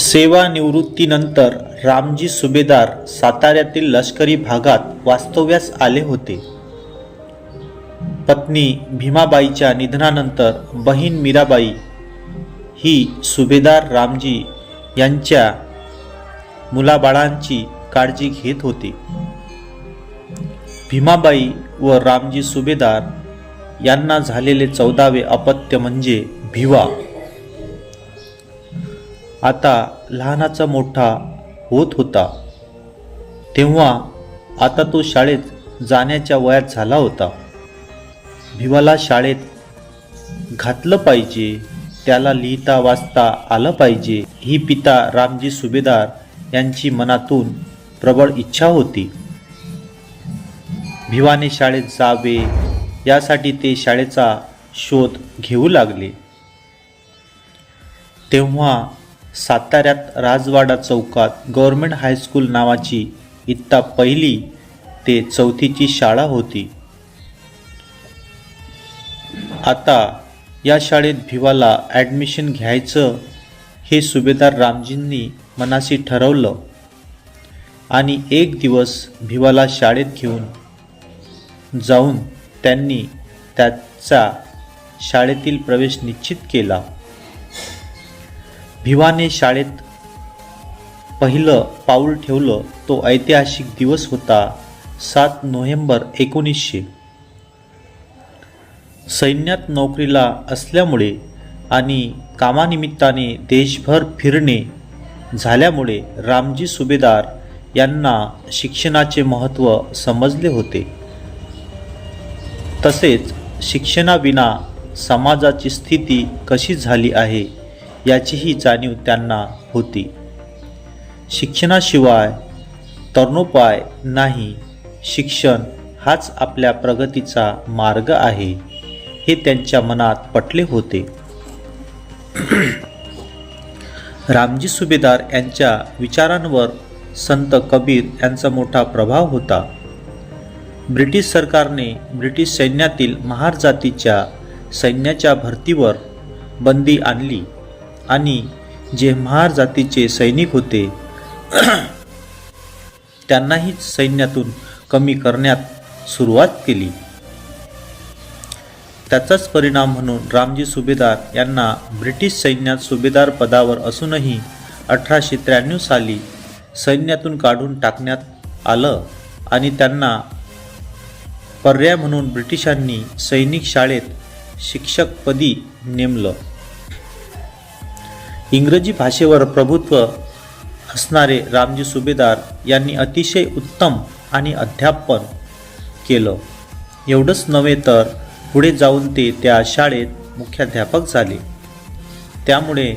सेवानिवृत्तीनंतर रामजी सुभेदार साताऱ्यातील लष्करी भागात वास्तव्यास आले होते. पत्नी भीमाबाईच्या निधनानंतर बहीण मीराबाई ही सुभेदार रामजी यांच्या मुलाबाळांची काळजी घेत होती. भीमाबाई व रामजी सुभेदार यांना झालेले चौदावे अपत्य म्हणजे भिवा आता लहानाचा मोठा होत होता. तेव्हा आता तो शाळेत जाण्याच्या वयात झाला होता. भिवाला शाळेत घातलं पाहिजे त्याला लिहिता वाचता आलं पाहिजे ही पिता रामजी सुभेदार यांची मनातून प्रबळ इच्छा होती. भिवाने शाळेत जावे यासाठी ते शाळेचा शोध घेऊ लागले. तेव्हा साताऱ्यात राजवाडा चौकात गव्हर्मेंट हायस्कूल नावाची इत्ता पहिली ते चौथीची शाळा होती. आता या शाळेत भिवाला ॲडमिशन घ्यायचं हे सुभेदार रामजींनी मनाशी ठरवलं आणि एक दिवस भिवाला शाळेत घेऊन जाऊन त्यांनी त्याचा शाळेतील प्रवेश निश्चित केला. भिवाने शाळेत पहिलं पाऊल ठेवलं तो ऐतिहासिक दिवस होता सात नोव्हेंबर एकोणीसशे. सैन्यात नोकरीला असल्यामुळे आणि कामानिमित्ताने देशभर फिरणे झाल्यामुळे रामजी सुभेदार यांना शिक्षणाचे महत्त्व समजले होते. तसेच शिक्षणाविना समाजाची स्थिती कशी झाली आहे? याचीही जाणीव त्यांना होती. शिक्षणाशिवाय तरुणोपाय नाही शिक्षण हाच आपल्या प्रगतीचा मार्ग आहे हे त्यांच्या मनात पटले होते. रामजी सुभेदार यांच्या विचारांवर संत कबीर यांचा मोठा प्रभाव होता. ब्रिटिश सरकारने ब्रिटिश सैन्यातील महार जातीच्या सैन्याच्या भरतीवर बंदी आणली. आणि जे महार जातीचे सैनिक होते त्यांनाही सैन्यातून कमी करण्यात सुरुवात केली. त्याचाच परिणाम म्हणून रामजी सुभेदार यांना ब्रिटिश सैन्यात सुभेदार पदावर असूनही अठराशे त्र्याण्णव साली सैन्यातून काढून टाकण्यात आलं आणि त्यांना पर्याय म्हणून ब्रिटिशांनी सैनिक शाळेत शिक्षकपदी नेमलं. इंग्रजी भाषेवर प्रभुत्व असणारे रामजी सुभेदार यांनी अतिशय उत्तम आणि अध्यापन केलं. एवढंच नव्हे तर पुढे जाऊन ते त्या शाळेत मुख्याध्यापक झाले. त्यामुळे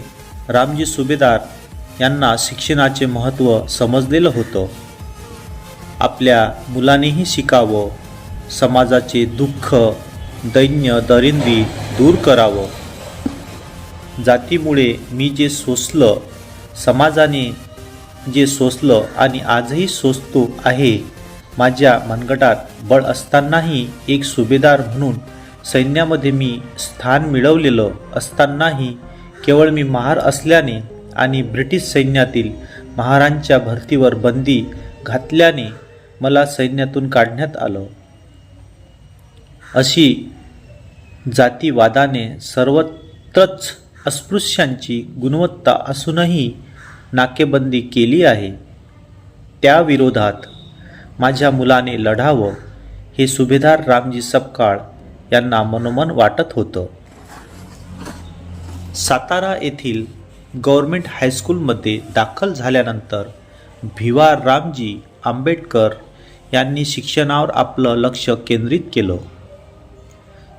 रामजी सुभेदार यांना शिक्षणाचे महत्त्व समजलेलं होतं. आपल्या मुलानेही शिकावं समाजाचे दुःख दैन्य दरिंद्री दूर करावं. जातीमुळे मी जे सोसलं समाजाने जे सोसलं आणि आजही सोसतो आहे माझ्या मनगटात बळ असतानाही एक सुभेदार म्हणून सैन्यामध्ये मी स्थान मिळवलेलं असतानाही केवळ मी महार असल्याने आणि ब्रिटिश सैन्यातील महारांच्या भरतीवर बंदी घातल्याने मला सैन्यातून काढण्यात आलं. अशी जातीवादाने सर्वत्रच अस्पृश्यांची गुणवत्ता असूनही नाकेबंदी केली आहे. त्याविरोधात माझ्या मुलाने लढावं हे सुभेदार रामजी सपकाळ यांना मनोमन वाटत होतं. सातारा येथील गव्हर्मेंट हायस्कूलमध्ये दाखल झाल्यानंतर भिवा रामजी आंबेडकर यांनी शिक्षणावर आपलं लक्ष केंद्रित केलं.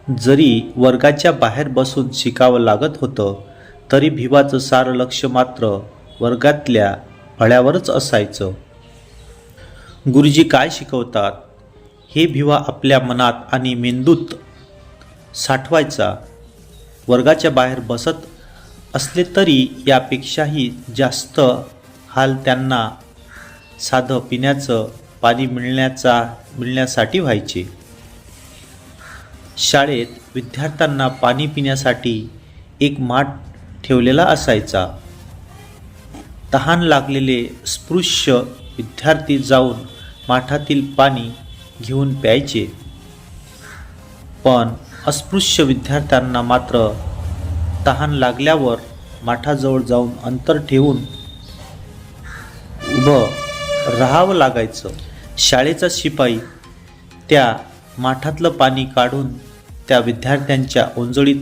जरी वर्गाच्या बाहेर बसून शिकावं लागत होतं तरी भिवाचं सारं लक्ष मात्र वर्गातल्या फळ्यावरच असायचं. गुरुजी काय शिकवतात? हे भिवा आपल्या मनात आणि मेंदूत साठवायचा. वर्गाच्या बाहेर बसत असले तरी यापेक्षाही जास्त हाल त्यांना साधं पिण्याचं पाणी मिळण्याचा मिळण्यासाठी व्हायचे. शाळेत विद्यार्थ्यांना पाणी पिण्यासाठी एक माठ ठेवलेला असायचा. तहान लागलेले स्पृश्य विद्यार्थी जाऊन माठातील पाणी घेऊन प्यायचे. पण अस्पृश्य विद्यार्थ्यांना मात्र तहान लागल्यावर माठाजवळ जाऊन अंतर ठेवून उभं राहावं लागायचं. शाळेचा शिपाई त्या माठातलं पाणी काढून त्या विद्यार्थ्यांच्या ओंजळीत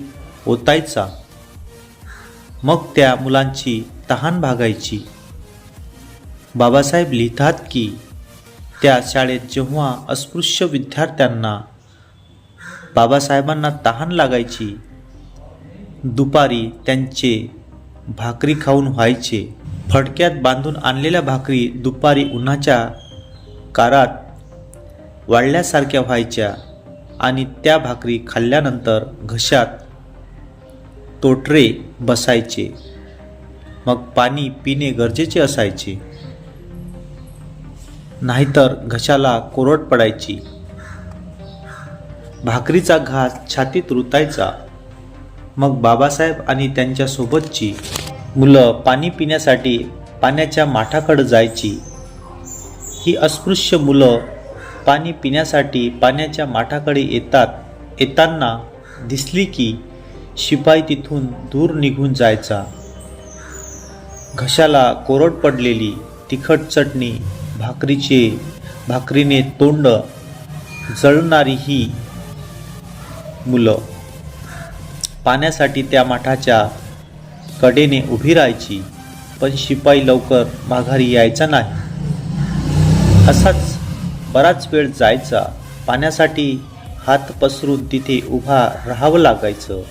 ओतायचा. मग त्या मुलांची तहान भागायची. बाबासाहेब लिहितात की त्या शाळेत जेव्हा अस्पृश्य विद्यार्थ्यांना बाबासाहेबांना तहान लागायची दुपारी त्यांचे भाकरी खाऊन व्हायचे. फडक्यात बांधून आणलेल्या भाकरी दुपारी उन्हाच्या कारात वाळल्यासारख्या व्हायच्या आणि त्या भाकरी खाल्ल्यानंतर घशात तोटरे बसायचे. मग पाणी पिणे गरजेचे असायचे. नाहीतर घशाला कोरड पडायची. भाकरीचा घास छातीत रुतायचा. मग बाबासाहेब आणि त्यांच्यासोबतची मुलं पाणी पिण्यासाठी पाण्याच्या माठाकडे जायची. ही अस्पृश्य मुलं पाणी पिण्यासाठी पाण्याच्या माठाकडे येतात येताना दिसली की शिपाई तिथून दूर निघून जायचा. घशाला कोरड पडलेली तिखट चटणी भाकरीचे भाकरीने तोंड जळणारी ही मुलं. पाण्यासाठी त्या माठाच्या कडेने उभी राहायची पण शिपाई लवकर माघारी यायचा नाही. असाच बराच वेळ जायचा पाण्यासाठी हात पसरून तिथे उभा राहावं लागायचं.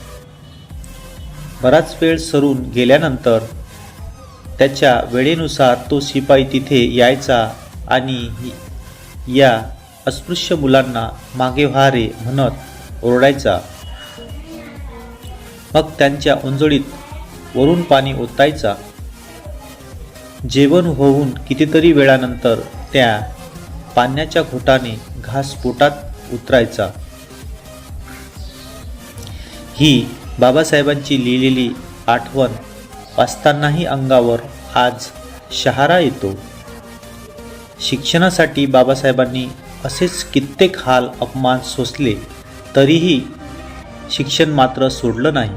बराच वेळ सरून गेल्यानंतर त्याच्या वेळेनुसार तो शिपाई तिथे यायचा आणि या अस्पृश्य मुलांना मागे व्हारे म्हणत ओरडायचा. मग त्यांच्या उंजळीत वरून पाणी ओतायचा. जेवण होऊन कितीतरी वेळानंतर त्या पाण्याच्या घोटाने घास पोटात उतरायचा. ही बाबासाहेबांची लिहिलेली आठवण वाचतानाही अंगावर आज शहारा येतो. शिक्षणासाठी बाबासाहेबांनी असेच कित्येक हाल अपमान सोसले तरीही शिक्षण मात्र सोडलं नाही.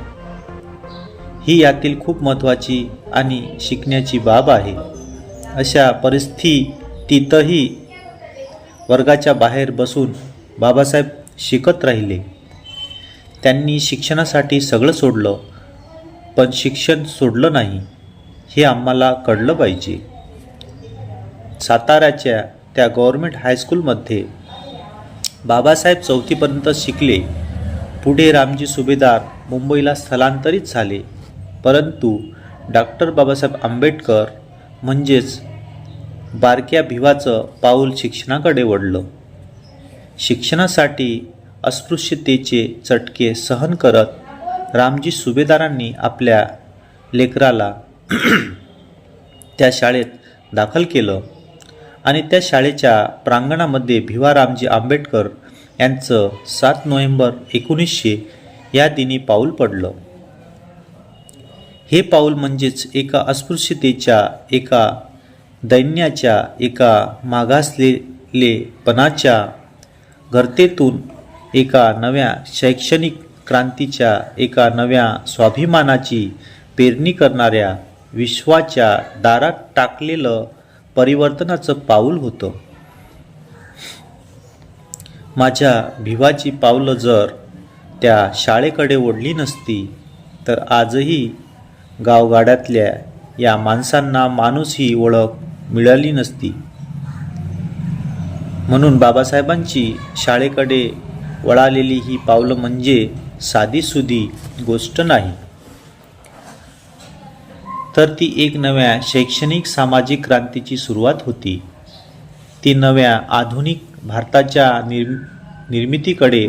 ही यातील खूप महत्त्वाची आणि शिकण्याची बाब आहे. अशा परिस्थितीतही वर्गाच्या बाहेर बसून बाबासाहेब शिकत राहिले. त्यांनी शिक्षणासाठी सगळं सोडलं पण शिक्षण सोडलं नाही हे आम्हाला कळलं पाहिजे. साताऱ्याच्या त्या गव्हर्मेंट हायस्कूलमध्ये बाबासाहेब चौथीपर्यंत शिकले. पुढे रामजी सुभेदार मुंबईला स्थलांतरित झाले. परंतु डॉक्टर बाबासाहेब आंबेडकर म्हणजेच बारक्या भिवाचं पाऊल शिक्षणाकडे वळलं. शिक्षणासाठी अस्पृश्यतेचे चटके सहन करत रामजी सुभेदारांनी आपल्या लेकराला त्या शाळेत दाखल केलं आणि त्या शाळेच्या प्रांगणामध्ये भिवा रामजी आंबेडकर यांचं सात नोव्हेंबर एकोणीसशे या दिनी पाऊल पडलं. हे पाऊल म्हणजेच एका अस्पृश्यतेच्या एका दैन्याच्या एका मागासलेलेपणाच्या घरतेतून एका नव्या शैक्षणिक क्रांतीच्या एका नव्या स्वाभिमानाची पेरणी करणाऱ्या विश्वाच्या दारात टाकलेलं परिवर्तनाचं पाऊल होतं. माझ्या भिवाची पावलं जर त्या शाळेकडे ओढली नसती तर आजही गावगाड्यातल्या या माणसांना माणूस ही ओळख मिळाली नसती. म्हणून बाबासाहेबांची शाळेकडे वळालेली ही पावलं म्हणजे साधीसुधी गोष्ट नाही. तर ती एक नव्या शैक्षणिक सामाजिक क्रांतीची सुरुवात होती. ती नव्या आधुनिक भारताच्या निर् निर्मितीकडे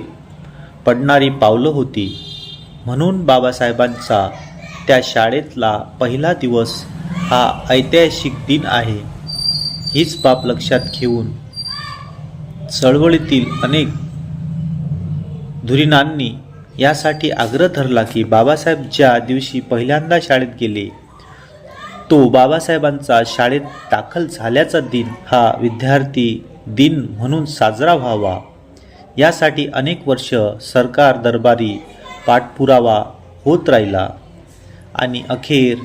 पडणारी पावलं होती. म्हणून बाबासाहेबांचा त्या शाळेतला पहिला दिवस हा ऐतिहासिक दिन आहे. हीच बाब लक्षात घेऊन चळवळीतील अनेक धुरीणांनी यासाठी आग्रह धरला की बाबासाहेब ज्या दिवशी पहिल्यांदा शाळेत गेले तो बाबासाहेबांचा शाळेत दाखल झाल्याचा दिन हा विद्यार्थी दिन म्हणून साजरा व्हावा. यासाठी अनेक वर्ष सरकार दरबारी पाठपुरावा होत राहिला आणि अखेर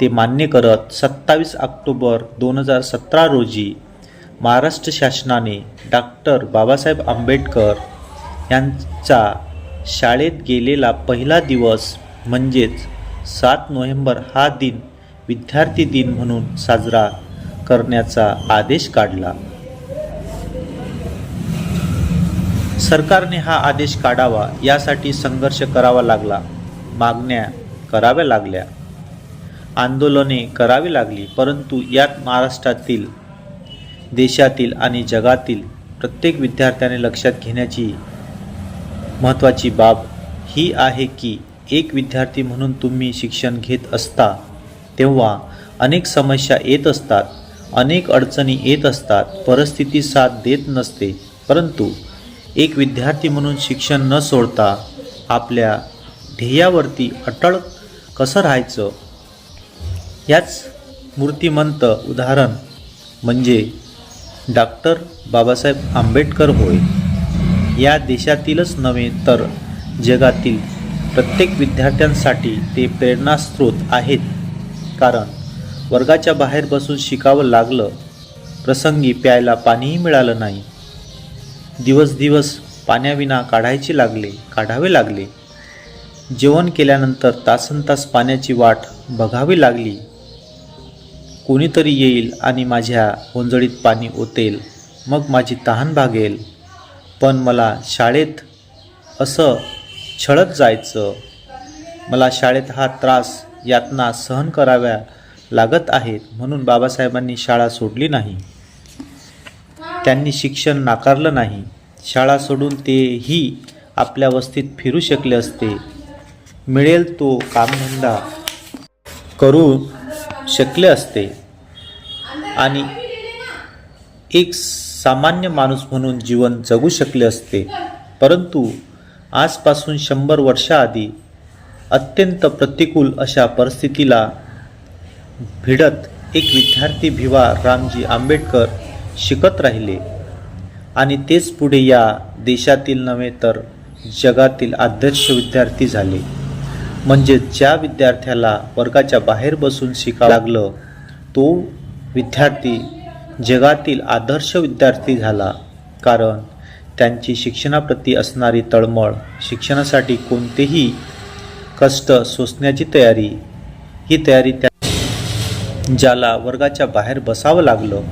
ते मान्य करत सत्तावीस ऑक्टोबर दोन हजार सतरा रोजी महाराष्ट्र शासनाने डॉक्टर बाबासाहेब आंबेडकर यांचा शाळेत गेलेला पहिला दिवस म्हणजेच सात नोव्हेंबर हा दिन विद्यार्थी दिन म्हणून साजरा करण्याचा आदेश काढला. सरकारने हा आदेश काढावा यासाठी संघर्ष करावा लागला. मागण्या कराव्या लागल्या. आंदोलने करावी लागली परंतु यात महाराष्ट्रातील देशातील आणि जगातील प्रत्येक विद्यार्थ्याने लक्षात घेण्याची महत्त्वाची बाब ही आहे की एक विद्यार्थी म्हणून तुम्ही शिक्षण घेत असता तेव्हा अनेक समस्या येत असतात अनेक अडचणी येत असतात परिस्थिती साथ देत नसते. परंतु एक विद्यार्थी म्हणून शिक्षण न सोडता आपल्या ध्येयावरती अटळ कसं राहायचं? याच मूर्तिमंत उदाहरण म्हणजे डॉक्टर बाबासाहेब आंबेडकर होय. या देशातीलच नव्हे तर जगातील प्रत्येक विद्यार्थ्यांसाठी ते प्रेरणास्रोत आहेत. कारण वर्गाच्या बाहेर बसून शिकावं लागलं प्रसंगी प्यायला पाणीही मिळालं नाही. दिवस दिवस पाण्याविना काढायचे लागले काढावे लागले. जेवण केल्यानंतर तासन तास पाण्याची वाट बघावी लागली. कोणीतरी येईल आणि माझ्या ओंजळीत पाणी ओतेल मग माझी तहान भागेल. पण मला शाळेत असं छळत जायचं मला शाळेत हा त्रास यातना सहन कराव्या लागत आहेत म्हणून बाबासाहेबांनी शाळा सोडली नाही. त्यांनी शिक्षण नाकारलं नाही. शाळा सोडून तेही आपल्या वस्तीत फिरू शकले असते. मिळेल तो कामधंदा करू शकले असते. आणि एक सामान्य माणूस म्हणून जीवन जगू शकले असते. परंतु आजपासून शंभर वर्षाआधी अत्यंत प्रतिकूल अशा परिस्थितीला भिडत एक विद्यार्थी भिवा रामजी आंबेडकर शिकत राहिले. आणि तेच पुढे या देशातील नव्हे तर जगातील आदर्श विद्यार्थी झाले. म्हणजे ज्या विद्यार्थ्याला वर्गाच्या बाहेर बसून शिकावं लागलं तो विद्यार्थी जगातील आदर्श विद्यार्थी झाला. कारण त्यांची शिक्षणाप्रती असणारी तळमळ शिक्षणासाठी कोणतेही कष्ट सोसण्याची तयारी ही तयारी त्या ज्याला वर्गाच्या बाहेर बसावं लागलं.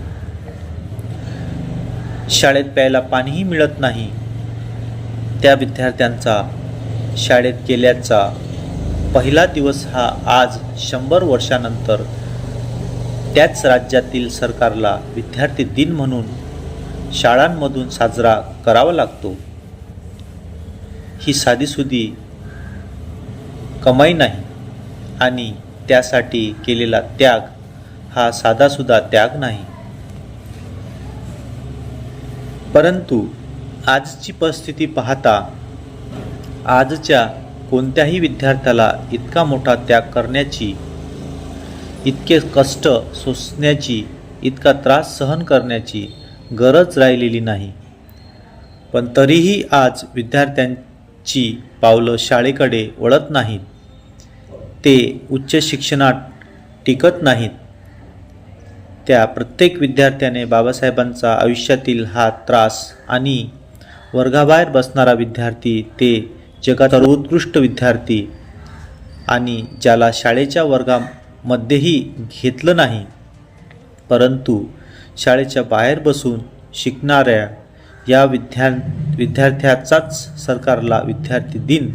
शाळेत प्यायला पाणीही मिळत नाही. त्या विद्यार्थ्यांचा शाळेत गेल्याचा पहिला दिवस हा आज शंभर वर्षानंतर त्याच राज्यातील सरकारला विद्यार्थी दिन म्हणून शाळांमधून साजरा करावा लागतो. ही साधीसुधी कमाई नाही आणि त्यासाठी केलेला त्याग हा साधासुद्धा त्याग नाही. परंतु आजची परिस्थिती पाहता आजच्या कोणत्याही विद्यार्थ्याला इतका मोठा त्याग करण्याची इतके कष्ट सोसण्याची इतका त्रास सहन करण्याची गरज राहिलेली नाही. पण तरीही आज विद्यार्थ्यांची पावलं शाळेकडे वळत नाहीत. ते उच्च शिक्षणात टिकत नाहीत. त्या प्रत्येक विद्यार्थ्याने बाबासाहेबांचा आयुष्यातील हा त्रास आणि वर्गाबाहेर बसणारा विद्यार्थी ते जगात सर्वोत्कृष्ट विद्यार्थी आणि ज्याला शाळेच्या वर्गामध्येही घेतलं नाही परंतु शाळेच्या बाहेर बसून शिकणाऱ्या या विद्या विद्यार्थ्याचाच सरकारला विद्यार्थी दिन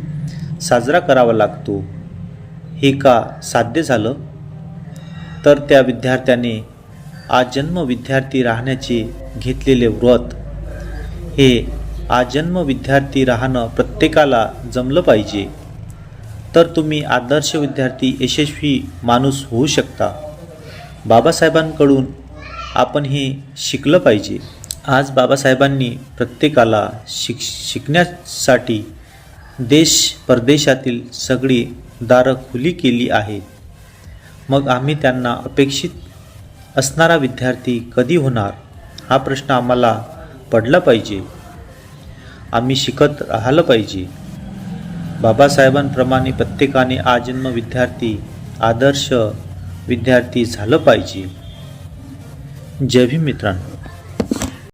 साजरा करावा लागतो. हे का साध्य झालं? तर त्या विद्यार्थ्याने आजन्म विद्यार्थी राहण्याचे घेतलेले व्रत हे आजन्म विद्यार्थी राहणं प्रत्येकाला जमलं पाहिजे. तर तुम्ही आदर्श विद्यार्थी यशस्वी माणूस होऊ शकता. बाबासाहेबांकडून आपण हे शिकलं पाहिजे. आज बाबासाहेबांनी प्रत्येकाला शिक शिकण्यासाठी देश परदेशातील सगळी दारं खुली केली आहेत मग आम्ही त्यांना अपेक्षित असणारा विद्यार्थी कधी होणार? हा प्रश्न आम्हाला पडला पाहिजे. आम्ही शिकत राहिलं पाहिजे. बाबासाहेबांप्रमाणे प्रत्येकाने आजन्म विद्यार्थी आदर्श विद्यार्थी झालं पाहिजे. जय भीम मित्रांनो.